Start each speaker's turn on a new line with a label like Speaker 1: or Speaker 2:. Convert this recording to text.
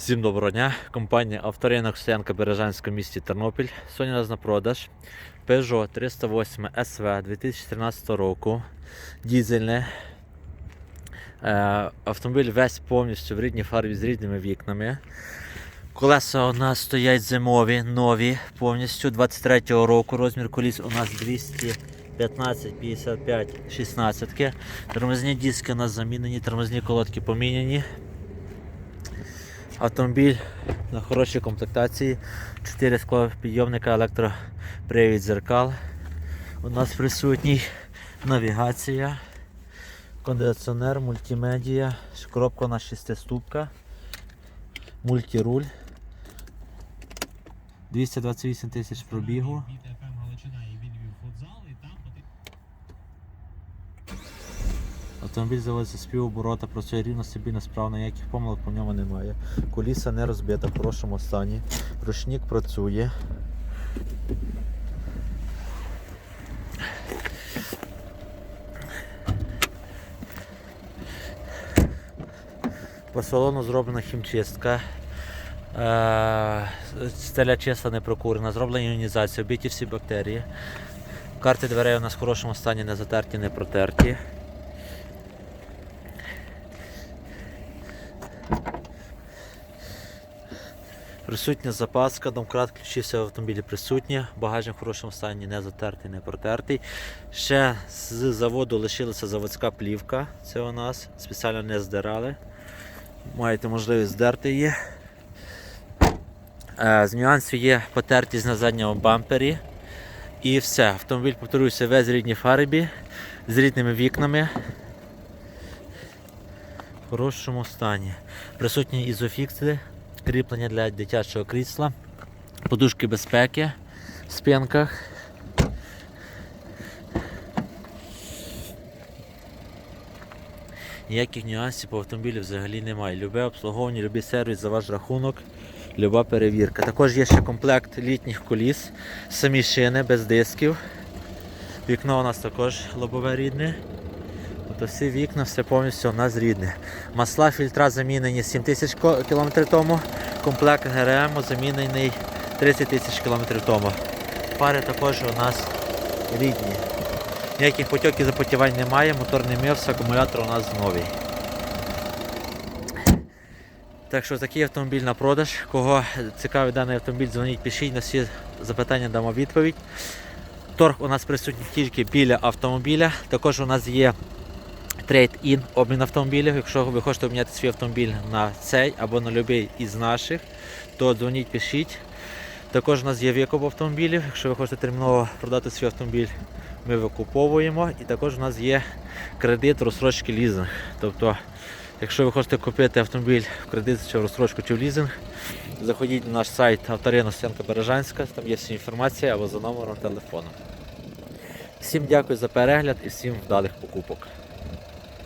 Speaker 1: Всім доброго дня. Компанія Авторинок Стоянка Бережанська в місті Тернопіль. Сьогодні у нас на продаж Peugeot 308 SV 2013 року. Дізельне. Е, автомобіль весь повністю в рідній фарбі з рідними вікнами. Колеса у нас стоять зимові, нові, повністю 23-го року. Розмір коліс у нас 215, 55, 16. Тормозні диски у нас замінені, тормозні колодки поміняні. Автомобіль на хорошій комплектації. 4 склопідйомника, електропривід зеркал. У нас присутній навігація, кондиціонер, мультимедіа, коробка у нас 6 ступка, мультируль. 228 тисяч пробігу. Автомобіль заводиться з півоборота, працює рівно, стабільно, справно, ніяких помилок по ньому немає. Коліса не розбита в хорошому стані. Ручник працює. По салону зроблена хімчистка. Е, Стеля чиста не прокурена, зроблена іонізація, вбиті всі бактерії. Карти дверей у нас в хорошому стані, не затерті, не протерті. Присутня запаска, домкрат ключі все в автомобілі присутні, багажник в хорошому стані, не затертий, не протертий. Ще з заводу лишилася заводська плівка. Це у нас спеціально не здирали. Маєте можливість здерти її. Е, З нюансів є потертість на задньому бампері. І все. Автомобіль, повторюся, весь в рідній фарбі, з рідними вікнами. В хорошому стані. Присутні ізофікси, кріплення для дитячого крісла, подушки безпеки в спинках. Ніяких нюансів по автомобілю взагалі немає. Любе обслуговування, любий сервіс за ваш рахунок, люба перевірка. Також є ще комплект літніх коліс, самі шини без дисків. Вікно у нас також лобове рідне. Тобто всі вікна, все повністю у нас рідне. Масла, фільтра замінені 7 тисяч км тому. Комплект ГРМ замінений 30 тисяч км тому. Фари також у нас рідні. Ніяких потьоків запотівань немає, мотор не мився, акумулятор у нас новий. Так що такий автомобіль на продаж. Кого цікавий даний автомобіль, дзвоніть, пишіть, на всі запитання дамо відповідь. Торг у нас присутній тільки біля автомобіля. Також у нас є трейд-ін обмін автомобілів. Якщо ви хочете обміняти свій автомобіль на цей або на будь-який із наших, то дзвоніть, пишіть. Також у нас є викуп автомобілів. Якщо ви хочете терміново продати свій автомобіль, ми викуповуємо. І також у нас є кредит, розстрочки, лізинг. Тобто, якщо ви хочете купити автомобіль в кредит чи в розстрочку чи в лізинг, заходіть на наш сайт Авторина Стянка Бережанська, там є вся інформація або за номером телефону. Всім дякую за перегляд і всім вдалих покупок.